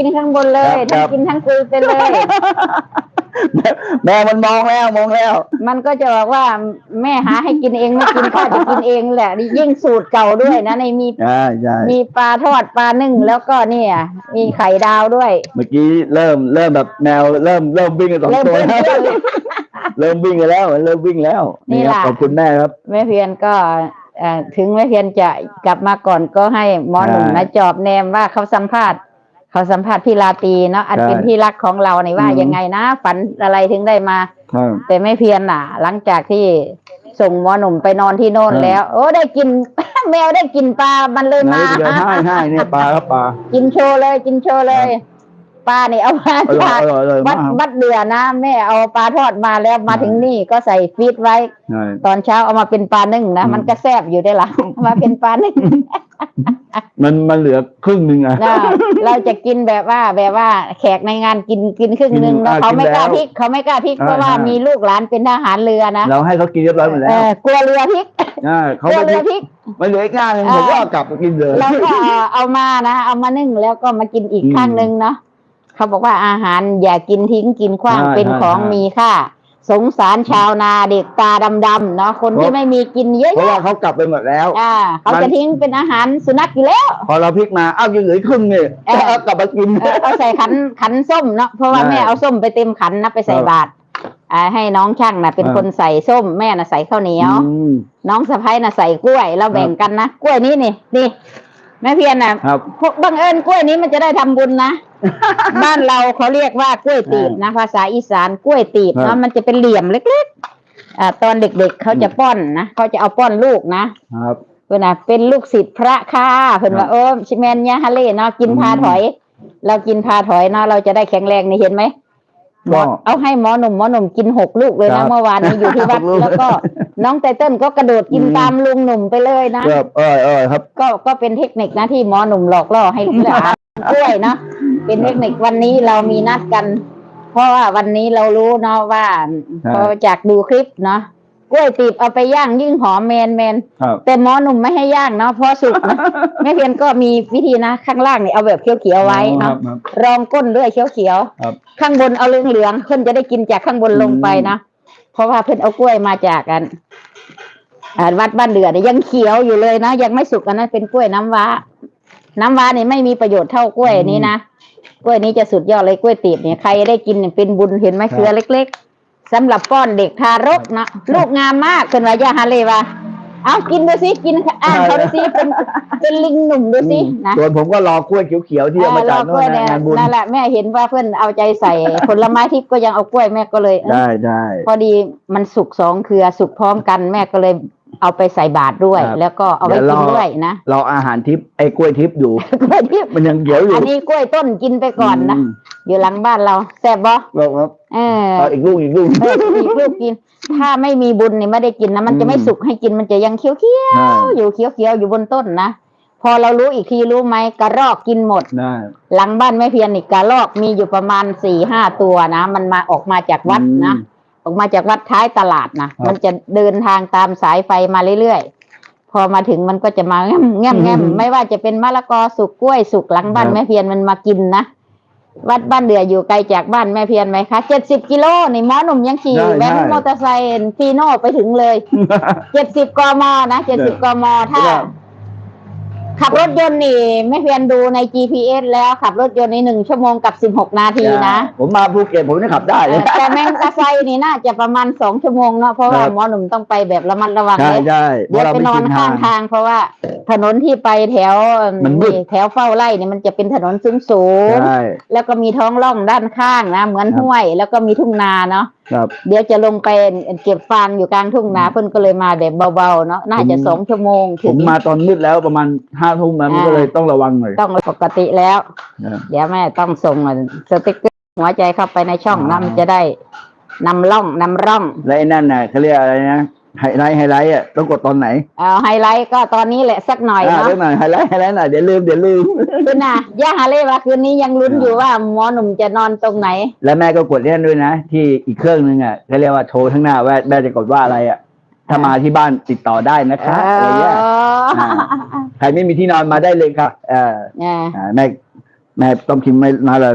กินข้างบนเลยครัทั้งบ กินทั้งคุยไปเลยแม่แม่มันมองแล้วมองแล้ว มันก็จะบอกว่าแม่หาให้กินเองไม่กินข้าจะกินเองแหละนี่ยิ่งสูตรเก่าด้วยนะในมีใช่ใช่มีปลาทอดปลานึ่งแล้วก็เนี่ย มีไข่ดาวด้วย เมื่อกี้เริ่มเริ่มแบบแนวเริ่มเริ่มวิ่งกันสองเริ่มตัวเพื่แล้วอนๆเลยเริ่มวิ่งกันแล้วเริ่มวิ่งแล้วนี่ครับล่ะ ขอบคุณแม่ครับ แม่เพียนก็เอ่อถึงแม่เพียนจะกลับมาก่อนก็ให้หมอหนุ่มใช่ นะจอบแนมว่าเขาสัมภาษณ์ เขาสัมภาษณ์พี่ลาตรีเนาะอันใช่เป็นที่รักของเราในว่าอืมยังไงนะฝันอะไรถึงได้มาครับแต่ไม่เพียนน่ะ หลังจากที่ส่งหมอหนุ่มไปนอนที่โน่นเออแล้ว โอ้ได้กิน แมวได้กินปลา มันเลยไหนมาเดี๋ยวให้ให้เนี่ยปลาครับปลา กินโชว์เลยกินโชว์เลยปลาเนี่ยเอามาอร่อยจากอร่อยอร่อยวัมาดกครับวัดเดือนะแม่เอาปลาทอดมาแล้วมาถึงนี่ก็ใส่ฟีดไว้ใช่ตอนเช้าเอามาเป็นปลานึ่งนะอืมมันก็แซบอยู่ได้ละมาเป็นปลานึ่ง มันมันเหลือครึ่งหนึ่งอะนะเราจะกินแบบว่าแบบว่าแขกในงานกินกินครึ่งหนึ่งกินแล้วอ่าเขาไม่กินกล้าแล้วพริกเขาไม่กล้าพริกอ่าเพราะว่าใช่มีลูกหลานเป็นทหารเรือนะเราให้เขากินเรียบร้อยหมดแล้เอวอกลัวเรือพริกอ่าเขากลัวไม่เรือพริกไม่เหลืออีกหน้าหนึ่งอ่าผมก็เอากลับมากินเลยเราก็เอามานะเอามานึ่งแล้วก็มากินอีกอืมข้างหนึ่งเนาะเขาบอกว่าอาหารอย่ากินทิ้งกินขว้างใช่เป็นใช่ของใช่มีค่า สงสารชาวนาเด็กตาดำๆเนาะคนที่เพราะไม่มีกินเยอะเพราะว่าเขากลับไปหมดแล้วๆอ่าเขามันจะทิ้งเป็นอาหารสุนัขอยู่แล้ว พอเราพลิกมาอ้าวยังเหลืออีกครึ่งนี่เออเอากลับมากินเออเอาใส่ขันขันส้มเนาะเพราะว่าใช่แม่เอาส้มไปเต็มขันนะไปใส่ครับบาตรอ่าให้น้องช่างนะเป็นครับคนใส่ส้มแม่น่ะใส่ข้าวเหนียวอืมน้องสะพ้ายน่ะใส่กล้วยเราแบ่งกันนะกล้วยนี้นี่นี่ แม่เพียรน่ะครับพวกบังเอิญกล้วยนี้มันจะได้ทำบุญนะ บ้านเราเขาเรียกว่ากล้วยตีบนะภาษาอีสานกล้วยตีบครัเนาะบ มันจะเป็นเหลี่ยมเล็กๆอ่าตอนเด็กๆเขาจะป้อนนะเขาจะเอาป้อนลูกนะครับ เพื่อนน่ะเป็นลูกศิษย์พระค่ะเพื่อนว่าโอ้ชิแมนยาฮาเล่เนาะกินพาถอย เรากินพาถอยเนาะเราจะได้แข็งแรงนี่เห็นไหม หมอก็เอาให้หมอหนุ่มหมอหนุ่มกินหกลูกเลยครันะบเมื่อวานนี้อยู่ที่วัดหกลูกแล้วก็น้องไตเติ้ลก็กระโดดกินอืมตามลุงหนุ่มไปเลยนะครับเออเออครับ ก็ก็เป็นเทคนิคนะที่หมอหนุ่มหลอกล่อให้หลานกล้วยเนาะเป็นเทคนิควันนี้เรามีนัดกัน เพราะว่าวันนี้เรารู้เนาะว่าใช่พอจากดูคลิปเนาะ กล้วยตีบเอาไปย่างยิ่งหอมแมนแมนครับ แต่หมอหนุ่มไม่ให้ย่างเนาะเพราะสุกนะ แม่เพียนก็มีวิธีนะข้างล่างเนี่ยเอาแบบเขียวๆไว้ครัเนาะบครับรองก้นด้วยเขียวครับๆข้างบนเอาเหลืองๆเพื่อนจะได้กินจากข้างบนลงไปนะเพราะว่าเพื่อนเอากล้วยมาจากกันอ่าวัดบ้านเดือดเนี่ยยังเขียวอยู่เลยนะยังไม่สุกอันนั้นเป็นกล้วยน้ำว้า น้ำว้าเนี่ยไม่มีประโยชน์เท่ากล้วยนี้นะกล้วยนี้จะสุดยอดเลยกล้วยตีบเนี่ยใครได้กินเนี่ยเป็นบุญเห็นไหมครับ เครือเล็ก ๆ สำหรับป้อนเด็กทารกนะลูกงามมากเกินว่ายาฮาเลวะเอากินดูสิกินอ่านเขาดูสิเป็นเป็นลิงหนุ่มดูสินะส่วนผมก็รอกล้วยเขียวๆที่เอามาจากเออโน่ล้นวยนะเนี่ยงานบุญนั่นแหละแม่เห็นว่าเพื่อนเอาใจใส่ ผลไม้ทิพย์ก็ยังเอากล้วยแม่ก็เลยเอ้ยได้ได้พอดีมันสุกสองเครือสุกพร้อมกันแม่ก็เลย เอาไปใส่บาตรด้วย ครับ แล้วก็เอาไว้เดี๋กิยวนรอด้วยนะเราอาหารทิพย์ไอ้กล้วยทิพย์อยู่ กล้วยทิพย์มันยังเขียวอยู่อันนี้กล้วยต้นกินไปก่อนนะมอยู่หลังบ้านเราแซ่บบ่เราครับเออเอาอีกลูกอีกลูก เอออีกลูกกิน ถ้าไม่มีบุญนี่ไม่ได้กินนะมันจะไม่อืม สุกให้กินมันจะยังเคี้ยวใช่ๆอยู่เคี้ยวๆอยู่บนต้นนะพอเรารู้อีกทีรู้ไหมกระรอกกินหมด ได้หลังบ้านแม่เพียรนี่กระรอกมีอยู่ประมาณสี่ห้าตัวนะ มันมาออกมาจากวัดนะ อืม ออกมาจากวัดท้ายตลาดนะครับมันจะเดินทางตามสายไฟมาเรื่อยๆ พอมาถึงมันก็จะมาแง่มแง่มแง่มอืมไม่ว่าจะเป็นมะละกอสุกกล้วยสุกหลังบ้านครับแม่เพียรมันมากินนะวัดบ้านเดืออยู่ไกลจากบ้านแม่เพียรไหมคะเจ็ดสิบกิโลนี่หมอหนุ่มยังขี่ได้แว้นได้มอเตอร์ไซค์ฟีโน่ไปถึงเลยเจ็ดสิบกมนะเจ็ดสิบกมถ้าได้ ขับรถยนต์นี่แม่เพียรดูใน GPS แล้วขับรถยนต์นี่หนึ่งชั่วโมงกับสิบหกนาทีนะ ผมมาภูเก็ตผมจะขับได้เลย แต่แมงกะไซนี่น่าจะประมาณสองชั่วโมงเนาะเพราะว่าครับหมอหนุ่มต้องไปแบบระมัดระวังใช่เลยใช่เดี๋ยวเพไปราะนเราอนไม่ข้างชินทาง เพราะว่าถนนที่ไปแถวมันมืดแถวเฝ้าไร่เนี่ยมันจะเป็นถนนสูงสูงๆใช่แล้วก็มีท้องร่องด้านข้างนะเหมือนครับห้วย แล้วก็มีทุ่งนาเนาะครับเดี๋ยวจะลงไปเก็บฟางอยู่กลางทุ่งนาเพิ่นก็เลยมาแบบเบาๆเนาะน่าจะผมสองชั่วโมงผถึมงมาตอนมืดแล้วประมาณห้าทุ่มมันอ่าก็เลยต้องระวังหน่อยต้องปกติแล้วนะเดี๋ยวแม่ต้องส่งสติ๊กเกอร์หัวใจเข้าไปในช่องอ๋อนะมันจะได้นำร่องนำร่องและไอ้นั่นน่ะเขาเรียกอะไรนะไฮไลท์ไฮไลท์อะต้องกดตอนไหนเอาไฮไลท์ก็ตอนนี้แหละสักหน่อยอ่าเนาะเรื่องหน่อยไฮไลท์ไฮไลท์หน่อยเดี๋ยวลืมเดี๋ยวลืมคืนน่ะย่าฮาเล่ว่าคืนนี้ยังลุ้นอยู่ว่าหมอหนุ่มจะนอนตรงไหน แล้วแม่ก็กดเล่นด้วยนะ ที่อีกเครื่องนึงอะเขาเรียกว่าโทรทั้างหน้าว่าแม่จะกดว่าอะไรอะถ้ามาที่บ้านติดต่อได้นะคะอะไรเงี้ยเอออ่า ใครไม่มีที่นอนมาได้เลยครับเออเนี่ยอ่าแม่แม่ต้มชิมไม่น่าอร่อย